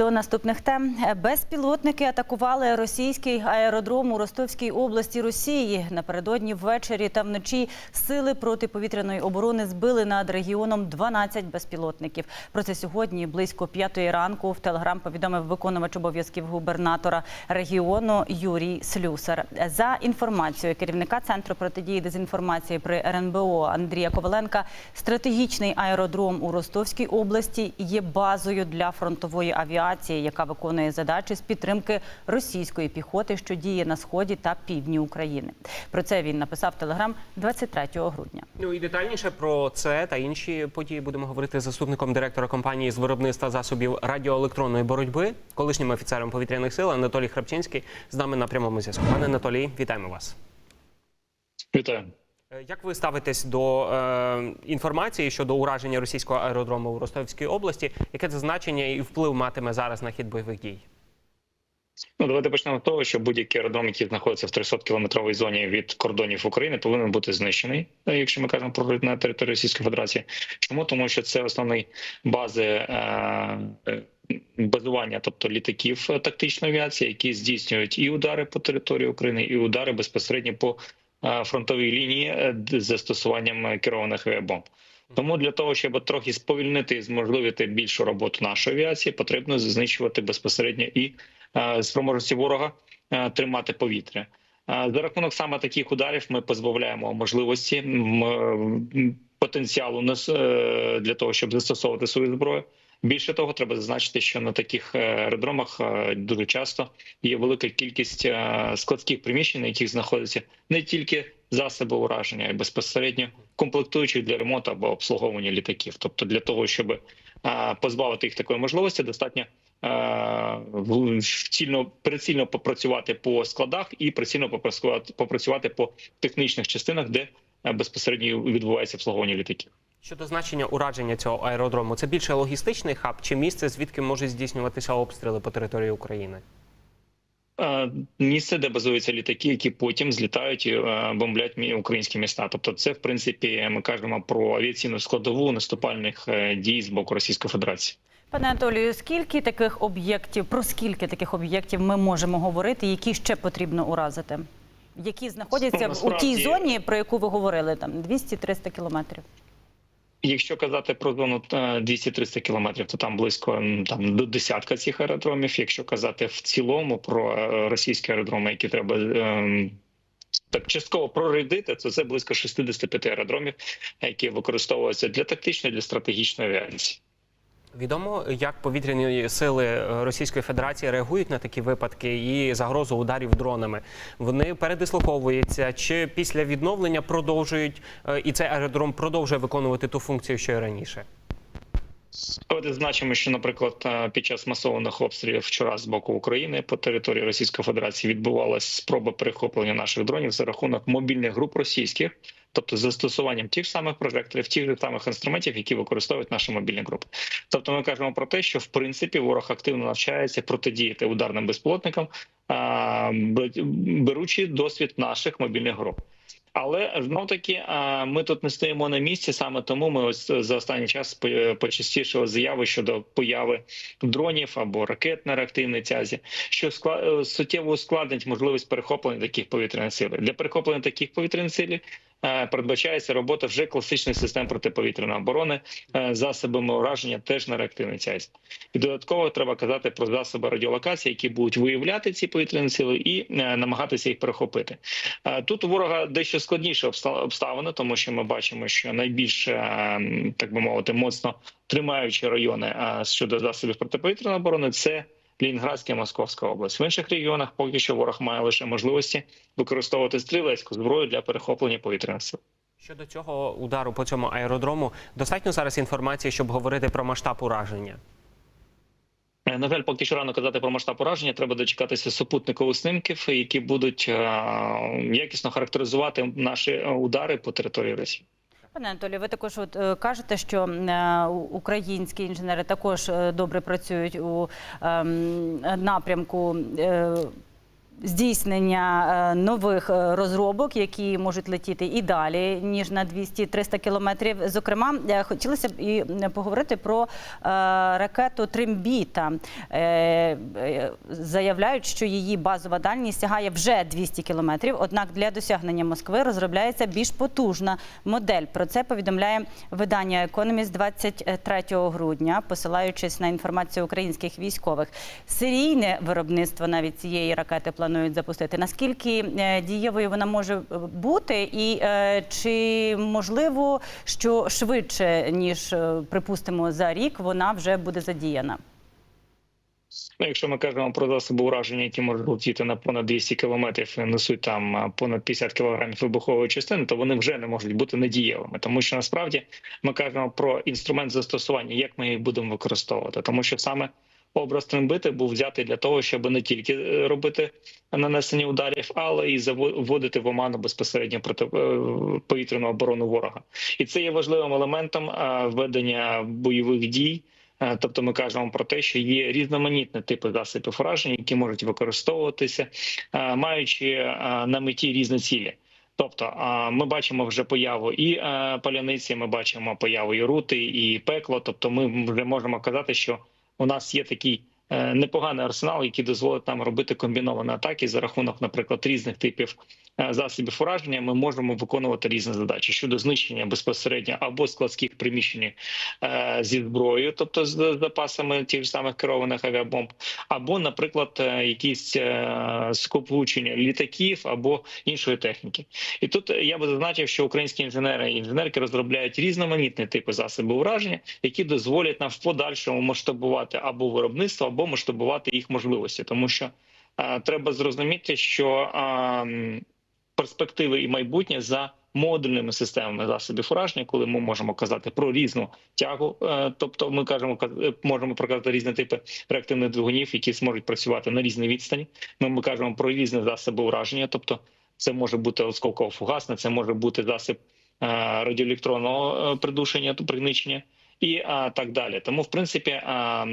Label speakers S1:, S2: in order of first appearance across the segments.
S1: До наступних тем безпілотники атакували російський аеродром у Ростовській області Росії. Напередодні ввечері та вночі сили протиповітряної оборони збили над регіоном 12 безпілотників. Про це сьогодні близько п'ятої ранку в телеграм повідомив виконувач обов'язків губернатора регіону Юрій Слюсар. За інформацією керівника центру протидії дезінформації при РНБО Андрія Коваленка, стратегічний аеродром у Ростовській області є базою для фронтової авіації, яка виконує задачі з підтримки російської піхоти, що діє на сході та півдні України. Про це він написав телеграм 23 грудня.
S2: Ну і детальніше про це та інші події будемо говорити з заступником директора компанії з виробництва засобів радіоелектронної боротьби, колишнім офіцером повітряних сил Анатолій Храпчинський з нами на прямому зв'язку. Пане Анатолій, вітаємо вас.
S3: Вітаю.
S2: Е, Як ви ставитесь до е, інформації щодо ураження російського аеродрому у Ростовській області? Яке це значення і вплив матиме зараз на хід бойових дій?
S3: Ну, давайте почнемо з того, що будь-який аеродром, який знаходиться в 300 кілометровій зоні від кордонів України, повинен бути знищений, е, якщо ми кажемо про на території Російської Федерації. Чому тому, що це основний бази е, е, базування, тобто літаків тактичної авіації, які здійснюють і удари по території України, і удари безпосередньо по фронтовій лінії е, з застосуванням е, керованих авіабомб. Тому для того, щоб трохи сповільнити і зможливити більшу роботу нашої авіації, потрібно знищувати безпосередньо і е, спроможності ворога е, тримати повітря. Е, За рахунок саме таких ударів ми позбавляємо можливості потенціалу нас е, для того, щоб застосовувати свою зброю. Більше того, треба зазначити, що на таких е, аеродромах е, дуже часто є велика кількість е, складських приміщень, на яких знаходяться не тільки засоби ураження, а й безпосередньо комплектуючих для ремонту або обслуговування літаків. Тобто, для того, щоб позбавити їх такої можливості, достатньо цільно прицільно попрацювати по складах і прицільно попрацювати попрацювати по технічних частинах, де безпосередньо відбувається обслуговування літаків.
S2: Щодо значення ураження цього аеродрому, це більше логістичний хаб чи місце, звідки можуть здійснюватися обстріли по території України?
S3: Е, місце, де базуються літаки, які потім злітають і е, бомблять українські міста. Тобто, це в принципі ми кажемо про авіаційну складову наступальних е, дій з боку Російської Федерації.
S1: Пане Анатолію, скільки таких об'єктів, про скільки таких об'єктів ми можемо говорити, які ще потрібно уразити? Які знаходяться
S3: Ну,
S1: в- у тій зоні, про яку ви говорили, там 200-300 кілометрів?
S3: Якщо казати про зону е, 200-300 кілометрів, то там близько там до десятка цих аеродромів. Якщо казати в цілому про е, російські аеродроми, які треба ем, так частково прорядити, то це близько 65 аеродромів, які використовуються для тактичної, для стратегічної авіації.
S2: Відомо, як повітряні сили Російської Федерації реагують на такі випадки і загрозу ударів дронами. Вони передислоковуються чи після відновлення продовжують е, і цей аеродром продовжує виконувати ту функцію, що й раніше.
S3: Давайте значимо, що, наприклад, е, під час масованих обстрілів вчора з боку України по території Російської Федерації відбувалася спроба перехоплення наших дронів за рахунок мобільних груп російських, тобто з застосуванням тих самих прожекторів, тих самих інструментів, які використовують наші мобільні групи. Тобто, ми кажемо про те, що в принципі ворог активно навчається протидіяти ударним безпілотникам, беручи досвід наших мобільних груп. Але знов таки ми тут не стоїмо на місці. Саме тому ми ось за останній час по- почастішили заяви щодо появи дронів або ракет на реактивній тязі, що суттєво ускладнить можливість перехоплення таких повітряних сил. Для перехоплення таких повітряних сил передбачається робота вже класичних систем протиповітряної оборони е, засобами ураження теж на реактивній тязі. І додатково треба казати про засоби радіолокації, які будуть виявляти ці повітряні сили і е, намагатися їх перехопити. Е, Тут у ворога дещо складніше обста- обставини, тому що ми бачимо, що найбільш е, так би мовити, моцно тримаючі райони е, щодо засобів протиповітряної оборони це. Лінінградська і Московська область в інших регіонах поки що ворог має лише можливості використовувати стрілецьку зброю для перехоплення повітряних сил.
S2: Щодо цього удару по цьому аеродрому, достатньо зараз інформації, щоб говорити про масштаб ураження.
S3: Е, На жаль, поки що рано казати про масштаб ураження. Треба дочекатися супутникових снимків, які будуть е, якісно характеризувати наші е, удари по території Росії.
S1: Пане Анатолію, ви також от, е, кажете, що е, українські інженери також е, добре працюють у ем, напрямку. Здійснення е, нових е, розробок, які можуть летіти і далі ніж на 200-300 кілометрів. Зокрема, е, хотілося б і поговорити про ракету Тримбіта. Заявляють, що її базова дальність сягає вже 200 кілометрів. Однак для досягнення Москви розробляється більш потужна модель. Про це повідомляє видання Економіст 23 грудня, посилаючись на інформацію українських військових. Серійне виробництво навіть цієї ракети планують запустити. Наскільки е, дієвою вона може е, бути, і е, чи можливо, що швидше ніж припустимо за рік, вона вже буде задіяна?
S3: Ну, якщо ми кажемо про засоби ураження, які можуть летіти на понад 200 кілометрів і несуть там понад 50 кілограмів вибухової частини, то вони вже не можуть бути недієвими, тому що насправді ми кажемо про інструмент застосування, як ми їх будемо використовувати, тому що саме образ трембити був взятий для того, щоб не тільки е, робити нанесення ударів, але і заво- вводити в оману безпосередньо проти е, повітряну оборону ворога, і це є важливим елементом ведення бойових дій. Е, Тобто ми кажемо про те, що є різноманітні типи засобів ураження, які можуть використовуватися, е, маючи е, на меті різні цілі. Тобто е, ми бачимо вже появу і е, паляниці, ми бачимо появу і рути, і пекло. Тобто, ми вже можемо казати, що у нас є такий е, непоганий арсенал, який дозволить нам робити комбіновані атаки за рахунок, наприклад, різних типів засобів ураження. Ми можемо виконувати різні задачі щодо знищення безпосередньо або складських приміщень е, зі зброєю, тобто з запасами тих самих керованих авіабомб, або, наприклад, е, якісь е, скупучення літаків або іншої техніки. І тут я би зазначив, що українські інженери і інженерки розробляють різноманітні типи засобів ураження, які дозволять нам в подальшому масштабувати або виробництво, або масштабувати їх можливості, тому що е, треба зрозуміти, що е, перспективи і майбутнє за модульними системами засобів ураження, коли ми можемо казати про різну тягу, е, тобто ми кажемо каз- можемо проказати різні типи реактивних двигунів, які зможуть працювати на різній відстані. Ми, ми кажемо про різні засоби ураження, тобто це може бути осколково-фугасне, це може бути засіб е, радіоелектронного е, придушення, пригничення і е, так далі. Тому, в принципі, е,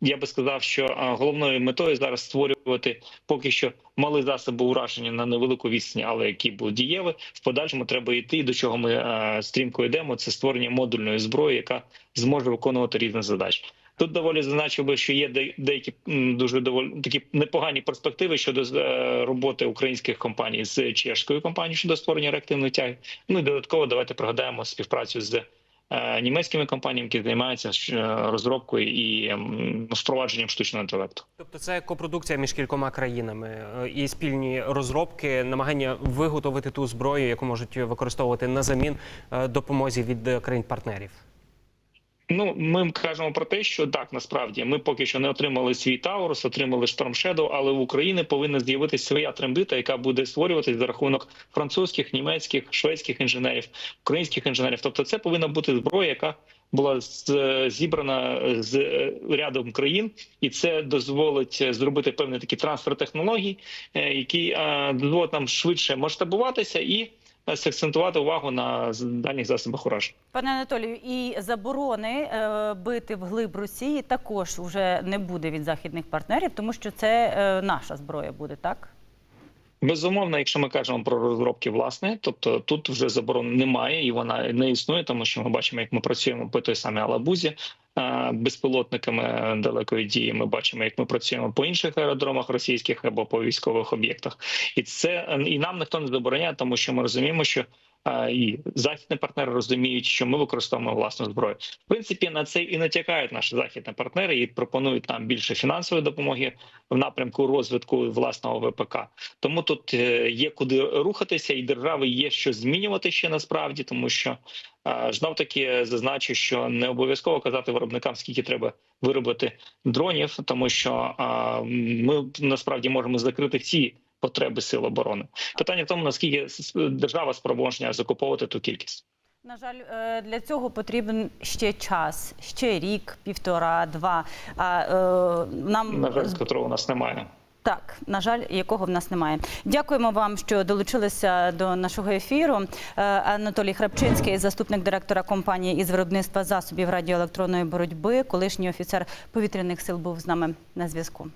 S3: я би сказав, що головною метою зараз створювати поки що мали засоби ураження на невелику відстані, але які будуть дієві. В подальшому треба йти. До чого ми стрімко йдемо. Це створення модульної зброї, яка зможе виконувати різні задачі. Тут доволі зазначив би, що є де- деякі дуже доволі такі непогані перспективи щодо е, роботи українських компаній з чешською компанією щодо створення реактивної тяги. Ну і додатково давайте пригадаємо співпрацю з німецькими компаніями, які займаються е, розробкою і впровадженням штучного інтелекту.
S2: Тобто це копродукція між кількома країнами е, і спільні розробки, намагання виготовити ту зброю, яку можуть використовувати на замін е, допомозі від е, країн-партнерів.
S3: Ну, ми кажемо про те, що так насправді ми поки що не отримали свій Таурус, отримали Shadow, але в Україні повинна з'явитися своя трембита, яка буде створюватись за рахунок французьких, німецьких, шведських інженерів, українських інженерів. Тобто, це повинна бути зброя, яка була зібрана з е, рядом країн, і це дозволить е, зробити певний такий трансфер технологій, е, який дозволить нам швидше масштабуватися і сакцентувати увагу на дальніх засобах ураження.
S1: Пане Анатолію, і заборони е, бити вглиб Росії також вже не буде від західних партнерів, тому що це е, наша зброя буде, так?
S3: Безумовно, якщо ми кажемо про розробки власне, тобто тут вже заборон немає і вона не існує, тому що ми бачимо, як ми працюємо по той самій Алабузі безпілотниками далекої дії. Ми бачимо, як ми працюємо по інших аеродромах російських або по військових об'єктах, і це і нам ніхто не забороняє, тому що ми розуміємо, що е, і західні партнери розуміють, що ми використовуємо власну зброю. В принципі, на це і натякають наші західні партнери і пропонують нам більше фінансової допомоги в напрямку розвитку власного ВПК. Тому тут е, є куди рухатися, і держави є що змінювати ще насправді, тому що знов таки зазначу, що не обов'язково казати виробникам, скільки треба виробити дронів, тому що ми насправді можемо закрити всі потреби сил оборони. Питання в тому, наскільки держава спроможня закуповувати ту кількість.
S1: На жаль, е, для цього потрібен ще час, ще рік, півтора, два. А е, нам
S3: На жаль, котрого у нас немає.
S1: Так, на жаль, якого в нас немає. Дякуємо вам, що долучилися до нашого ефіру. Е, Анатолій Храпчинський, заступник директора компанії із виробництва засобів радіоелектронної боротьби, колишній офіцер повітряних сил, був з нами на зв'язку.